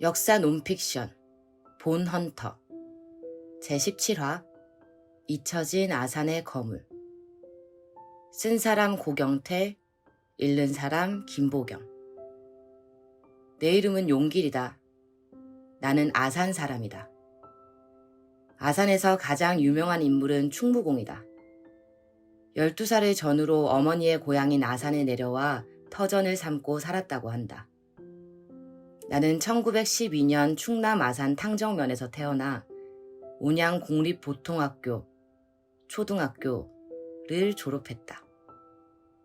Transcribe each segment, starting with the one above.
역사 논픽션 본 헌터 제17화 잊혀진 아산의 거물 쓴 사람 고경태 읽는 사람 김보경 내 이름은 용길이다. 나는 아산 사람이다. 아산에서 가장 유명한 인물은 충무공이다. 12살의 전후로 어머니의 고향인 아산에 내려와 터전을 삼고 살았다고 한다. 나는 1912년 충남 아산 탕정면에서 태어나 온양 공립보통학교, 초등학교를 졸업했다.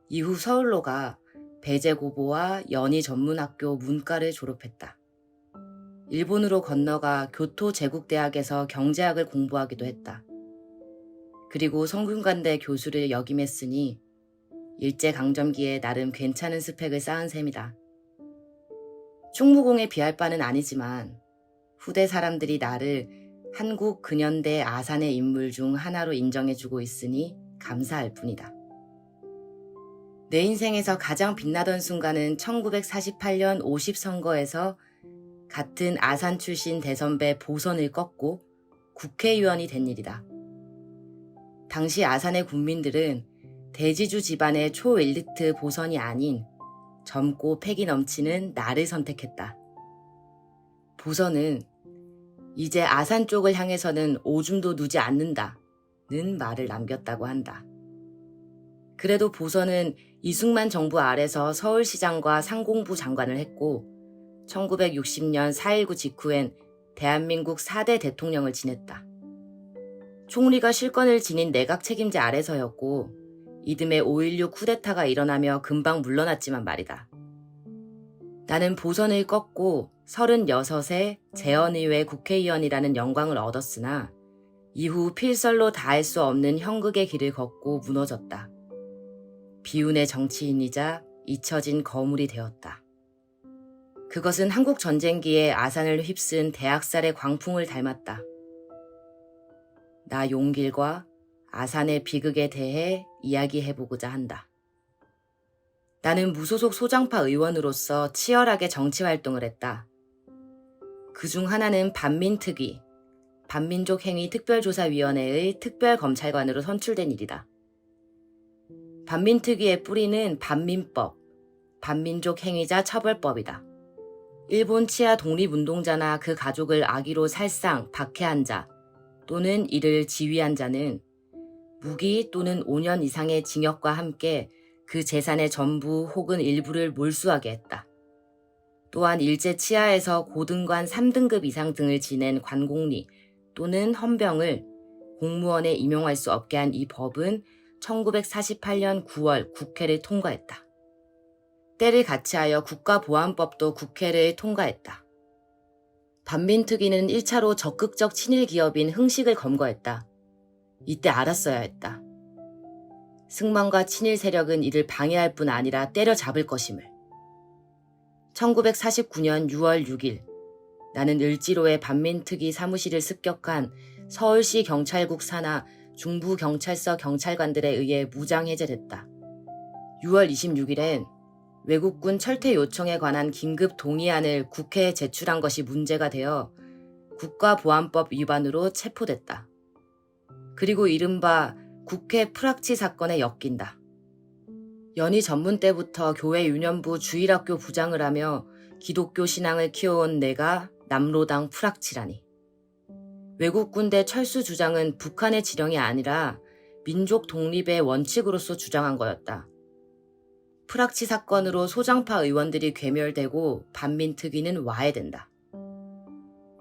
이후 서울로 가 배제고보와 연희 전문학교 문과를 졸업했다. 일본으로 건너가 교토제국대학에서 경제학을 공부하기도 했다. 그리고 성균관대 교수를 역임했으니 일제강점기에 나름 괜찮은 스펙을 쌓은 셈이다. 충무공에 비할 바는 아니지만 후대 사람들이 나를 한국 근현대 아산의 인물 중 하나로 인정해주고 있으니 감사할 뿐이다. 내 인생에서 가장 빛나던 순간은 1948년 50선거에서 같은 아산 출신 대선배 보선을 꺾고 국회의원이 된 일이다. 당시 아산의 군민들은 대지주 집안의 초엘리트 보선이 아닌 젊고 패기 넘치는 나를 선택했다. 보선은 이제 아산 쪽을 향해서는 오줌도 누지 않는다. 는 말을 남겼다고 한다. 그래도 보선은 이승만 정부 아래서 서울시장과 상공부 장관을 했고 1960년 4.19 직후엔 대한민국 4대 대통령을 지냈다. 총리가 실권을 지닌 내각 책임자 아래서였고 이듬해 5.16 쿠데타가 일어나며 금방 물러났지만 말이다. 나는 보선을 꺾고 36세 재헌의회 국회의원이라는 영광을 얻었으나 이후 필설로 다할 수 없는 형극의 길을 걷고 무너졌다. 비운의 정치인이자 잊혀진 거물이 되었다. 그것은 한국 전쟁기에 아산을 휩쓴 대학살의 광풍을 닮았다. 나 용길과 아산의 비극에 대해 이야기해보고자 한다. 나는 무소속 소장파 의원으로서 치열하게 정치 활동을 했다. 그 중 하나는 반민특위, 반민족행위 특별조사위원회의 특별검찰관으로 선출된 일이다. 반민특위의 뿌리는 반민법, 반민족 행위자 처벌법이다. 일본 치아 독립운동자나 그 가족을 악의로 살상, 박해한 자 또는 이를 지휘한 자는 무기 또는 5년 이상의 징역과 함께 그 재산의 전부 혹은 일부를 몰수하게 했다. 또한 일제 치하에서 고등관 3등급 이상 등을 지낸 관공리 또는 헌병을 공무원에 임용할 수 없게 한 이 법은 1948년 9월 국회를 통과했다. 때를 같이하여 국가보안법도 국회를 통과했다. 반민특위는 1차로 적극적 친일 기업인 흥식을 검거했다. 이때 알았어야 했다. 승만과 친일 세력은 이를 방해할 뿐 아니라 때려잡을 것임을. 1949년 6월 6일 나는 을지로의 반민특위 사무실을 습격한 서울시 경찰국 산하 중부경찰서 경찰관들에 의해 무장해제됐다. 6월 26일엔 외국군 철퇴 요청에 관한 긴급 동의안을 국회에 제출한 것이 문제가 되어 국가보안법 위반으로 체포됐다. 그리고 이른바 국회 프락치 사건에 엮인다. 연희 전문 때부터 교회 유년부 주일학교 부장을 하며 기독교 신앙을 키워온 내가 남로당 프락치라니. 외국 군대 철수 주장은 북한의 지령이 아니라 민족 독립의 원칙으로서 주장한 거였다. 프락치 사건으로 소장파 의원들이 괴멸되고 반민특위는 와해된다.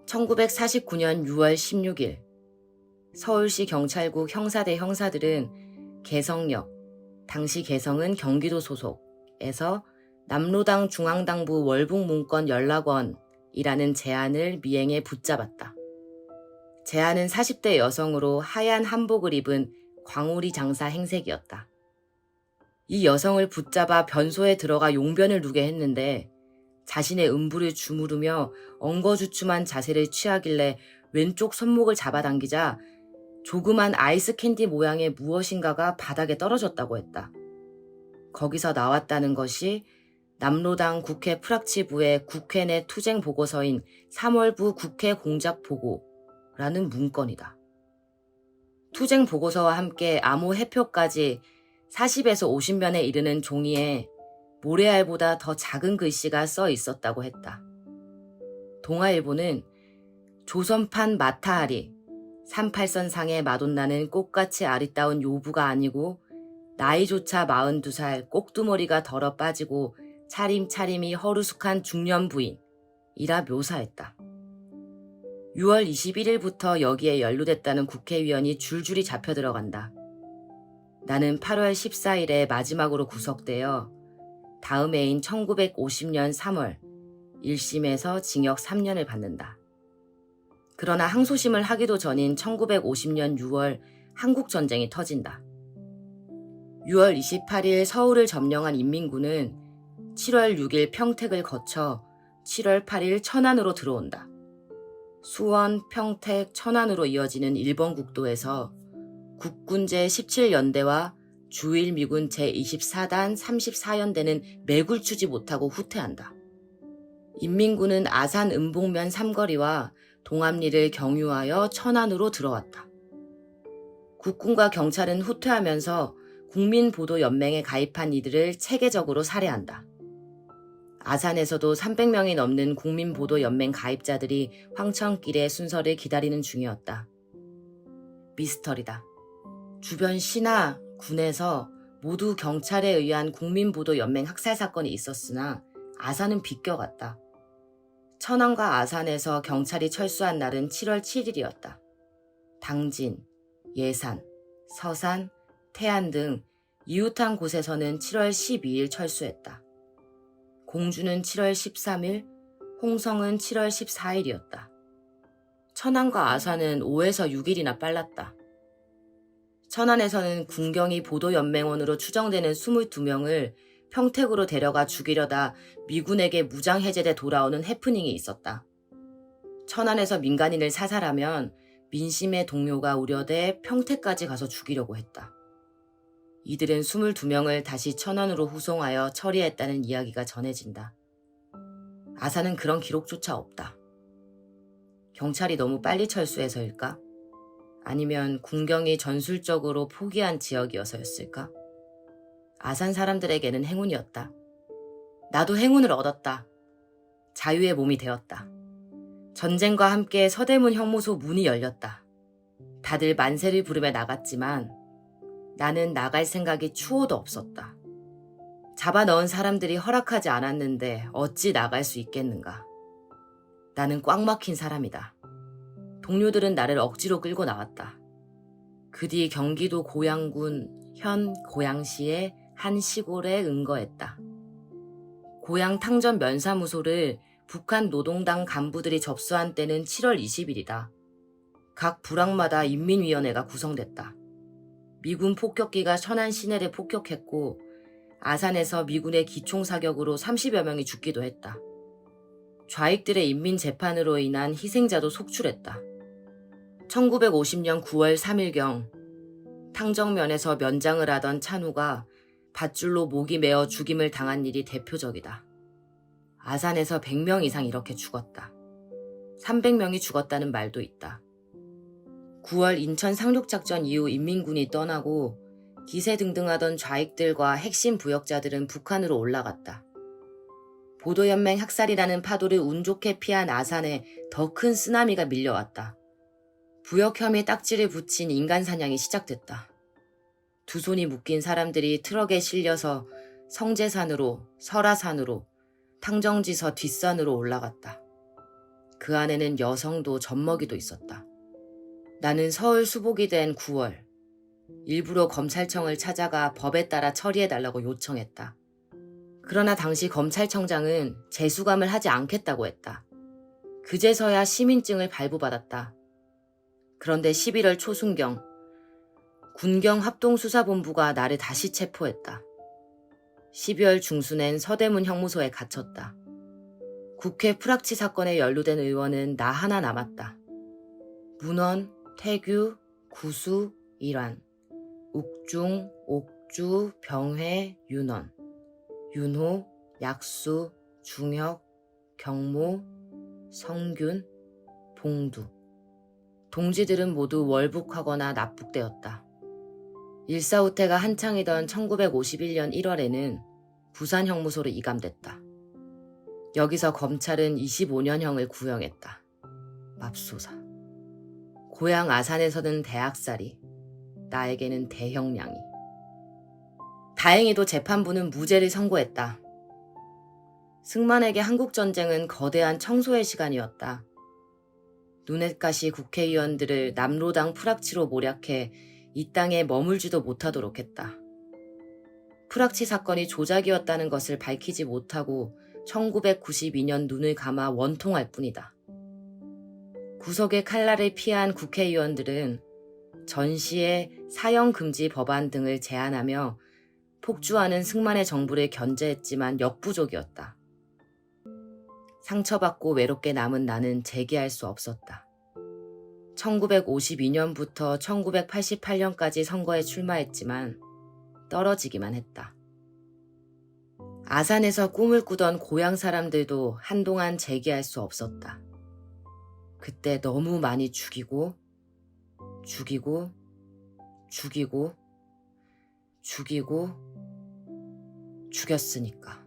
1949년 6월 16일 서울시 경찰국 형사대 형사들은 개성역, 당시 개성은 경기도 소속에서 남로당 중앙당부 월북문건 연락원이라는 제안을 미행해 붙잡았다. 제안은 40대 여성으로 하얀 한복을 입은 광우리 장사 행색이었다. 이 여성을 붙잡아 변소에 들어가 용변을 누게 했는데 자신의 음부를 주무르며 엉거주춤한 자세를 취하길래 왼쪽 손목을 잡아당기자 조그만 아이스 캔디 모양의 무엇인가가 바닥에 떨어졌다고 했다. 거기서 나왔다는 것이 남로당 국회 프락치부의 국회 내 투쟁 보고서인 3월부 국회 공작 보고라는 문건이다. 투쟁 보고서와 함께 암호 해표까지 40에서 50면에 이르는 종이에 모래알보다 더 작은 글씨가 써 있었다고 했다. 동아일보는 조선판 마타아리 38선상의 마돈나는 꽃같이 아리따운 요부가 아니고 나이조차 42살 꼭두머리가 덜어 빠지고 차림차림이 허루숙한 중년 부인이라 묘사했다. 6월 21일부터 여기에 연루됐다는 국회의원이 줄줄이 잡혀 들어간다. 나는 8월 14일에 마지막으로 구속되어 다음 해인 1950년 3월 1심에서 징역 3년을 받는다. 그러나 항소심을 하기도 전인 1950년 6월 한국전쟁이 터진다. 6월 28일 서울을 점령한 인민군은 7월 6일 평택을 거쳐 7월 8일 천안으로 들어온다. 수원, 평택, 천안으로 이어지는 일본 국도에서 국군제 17연대와 주일 미군 제24단 34연대는 매굴 추지 못하고 후퇴한다. 인민군은 아산 음봉면 삼거리와 동암리를 경유하여 천안으로 들어왔다. 국군과 경찰은 후퇴하면서 국민보도연맹에 가입한 이들을 체계적으로 살해한다. 아산에서도 300명이 넘는 국민보도연맹 가입자들이 황천길의 순서를 기다리는 중이었다. 미스터리다. 주변 시나 군에서 모두 경찰에 의한 국민보도연맹 학살 사건이 있었으나 아산은 비껴갔다. 천안과 아산에서 경찰이 철수한 날은 7월 7일이었다. 당진, 예산, 서산, 태안 등 이웃한 곳에서는 7월 12일 철수했다. 공주는 7월 13일, 홍성은 7월 14일이었다. 천안과 아산은 5에서 6일이나 빨랐다. 천안에서는 군경이 보도연맹원으로 추정되는 22명을 평택으로 데려가 죽이려다 미군에게 무장해제돼 돌아오는 해프닝이 있었다. 천안에서 민간인을 사살하면 민심의 동료가 우려돼 평택까지 가서 죽이려고 했다. 이들은 22명을 다시 천안으로 후송하여 처리했다는 이야기가 전해진다. 아산은 그런 기록조차 없다. 경찰이 너무 빨리 철수해서일까? 아니면 군경이 전술적으로 포기한 지역이어서였을까? 아산 사람들에게는 행운이었다. 나도 행운을 얻었다. 자유의 몸이 되었다. 전쟁과 함께 서대문 형무소 문이 열렸다. 다들 만세를 부르며 나갔지만 나는 나갈 생각이 추호도 없었다. 잡아 넣은 사람들이 허락하지 않았는데 어찌 나갈 수 있겠는가. 나는 꽉 막힌 사람이다. 동료들은 나를 억지로 끌고 나왔다. 그 뒤 경기도 고양군 현 고양시의 한 시골에 은거했다. 고양 탕전 면사무소를 북한 노동당 간부들이 접수한 때는 7월 20일이다. 각 부락마다 인민위원회가 구성됐다. 미군 폭격기가 천안 시내를 폭격했고 아산에서 미군의 기총 사격으로 30여 명이 죽기도 했다. 좌익들의 인민 재판으로 인한 희생자도 속출했다. 1950년 9월 3일경 탕정면에서 면장을 하던 찬우가 밧줄로 목이 메어 죽임을 당한 일이 대표적이다. 아산에서 100명 이상 이렇게 죽었다. 300명이 죽었다는 말도 있다. 9월 인천 상륙작전 이후 인민군이 떠나고 기세 등등하던 좌익들과 핵심 부역자들은 북한으로 올라갔다. 보도연맹 학살이라는 파도를 운 좋게 피한 아산에 더 큰 쓰나미가 밀려왔다. 부역 혐의 딱지를 붙인 인간 사냥이 시작됐다. 두 손이 묶인 사람들이 트럭에 실려서 성재산으로, 설화산으로, 탕정지서 뒷산으로 올라갔다. 그 안에는 여성도 젖먹이도 있었다. 나는 서울 수복이 된 9월, 일부러 검찰청을 찾아가 법에 따라 처리해달라고 요청했다. 그러나 당시 검찰청장은 재수감을 하지 않겠다고 했다. 그제서야 시민증을 발부받았다. 그런데 11월 초순경, 군경 합동수사본부가 나를 다시 체포했다. 12월 중순엔 서대문 형무소에 갇혔다. 국회 프락치 사건에 연루된 의원은 나 하나 남았다. 문원, 태규, 구수, 일환, 욱중, 옥주, 병회, 윤원, 윤호, 약수, 중혁, 경모, 성균, 봉두. 동지들은 모두 월북하거나 납북되었다. 일사후퇴가 한창이던 1951년 1월에는 부산 형무소로 이감됐다. 여기서 검찰은 25년형을 구형했다. 맙소사. 고향 아산에서는 대학살이, 나에게는 대형량이. 다행히도 재판부는 무죄를 선고했다. 승만에게 한국전쟁은 거대한 청소의 시간이었다. 누넷가시 국회의원들을 남로당 프락치로 몰약해 이 땅에 머물지도 못하도록 했다. 프락치 사건이 조작이었다는 것을 밝히지 못하고 1992년 눈을 감아 원통할 뿐이다. 구속의 칼날을 피한 국회의원들은 전시의 사형 금지 법안 등을 제안하며 폭주하는 승만의 정부를 견제했지만 역부족이었다. 상처받고 외롭게 남은 나는 재기할 수 없었다. 1952년부터 1988년까지 선거에 출마했지만 떨어지기만 했다. 아산에서 꿈을 꾸던 고향 사람들도 한동안 재기할 수 없었다. 그때 너무 많이 죽이고, 죽이고, 죽이고, 죽이고, 죽였으니까.